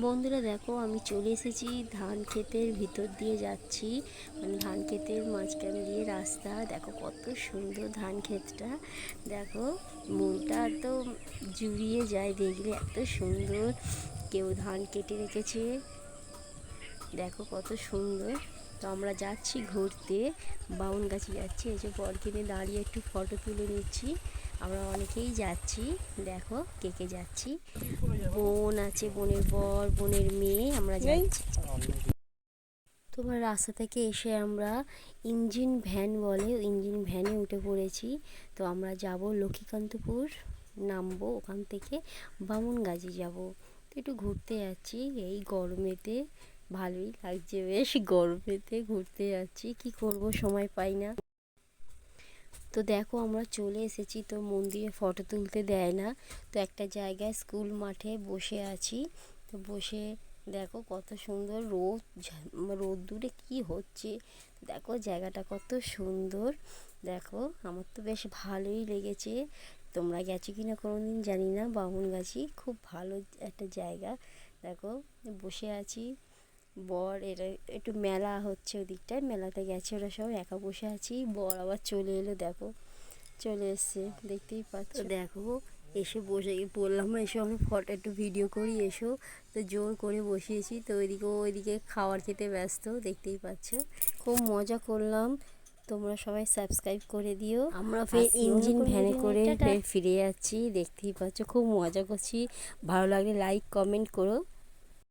বন্ধুরা দেখো, আমি চলে এসেছি ধান ক্ষেতের ভিতর দিয়ে যাচ্ছি। মানে ধান ক্ষেতের মাঝখান দিয়ে রাস্তা। দেখো কত সুন্দর ধান ক্ষেতটা। দেখো, মনটা তো জুড়িয়ে যায় দেখলে, এত সুন্দর। কেউ ধান কেটে রেখেছে। দেখো কত সুন্দর। তো আমরা যাচ্ছি ঘুরতে বাউন গাছে যাচ্ছি এই যে বর কিনে দাঁড়িয়ে একটু ফটো তুলে নিচ্ছি। আমরা অনেকেই যাচ্ছি দেখো কে কে যাচ্ছি। বোন আছে বোনের বর বোনের মেয়ে আমরা যাচ্ছি। তোমার রাস্তা থেকে এসে আমরা ইঞ্জিন ভ্যান বলে ইঞ্জিন ভ্যানে উঠে পড়েছি। তো আমরা যাব লক্ষ্মীকান্তপুর নামবো ওখান থেকে বামুনগাজি যাব। তো একটু ঘুরতে যাচ্ছি এই গরমেতে। ভালোই লাগছে, বেশ গরমেতে ঘুরতে যাচ্ছি, কি করব সময় পাই না। তো দেখো আমরা চলে এসেছি, তো মন্দিরে ফটো তুলতে দেয় না। তো একটা জায়গায় স্কুল মাঠে বসে আছি, তো বসে দেখো কত সুন্দর রোদ ঝা- রোদ্দুরে কি হচ্ছে। দেখো জায়গাটা কত সুন্দর, দেখো আমার তো বেশ ভালোই লেগেছে। তোমরা গেছো কি না কোনো দিন জানি না বামুন বামুনগাছি, খুব ভালো একটা জায়গা। দেখো বসে আছি বর এরা একটু মেলা হচ্ছে ওদিকটায় মেলাতে গেছে ওরা সব একা বসে আছি বর আবার চলে এলো দেখো চলে এসছে দেখতেই পাচ্ছ। দেখো এসে বসে বললাম এসো আমি ফটো একটু ভিডিও করি এসো। তো জোর করে বসিয়েছি তো ওইদিকে ওইদিকে খাওয়ার খেতে ব্যস্ত দেখতেই পাচ্ছ। খুব মজা করলাম তোমরা সবাই সাবস্ক্রাইব করে দিও। আমরা ফের ইঞ্জিন ভ্যানে করে। ফের ফিরে যাচ্ছি দেখতেই পাচ্ছ খুব মজা করছি। ভালো লাগলে লাইক কমেন্ট করো।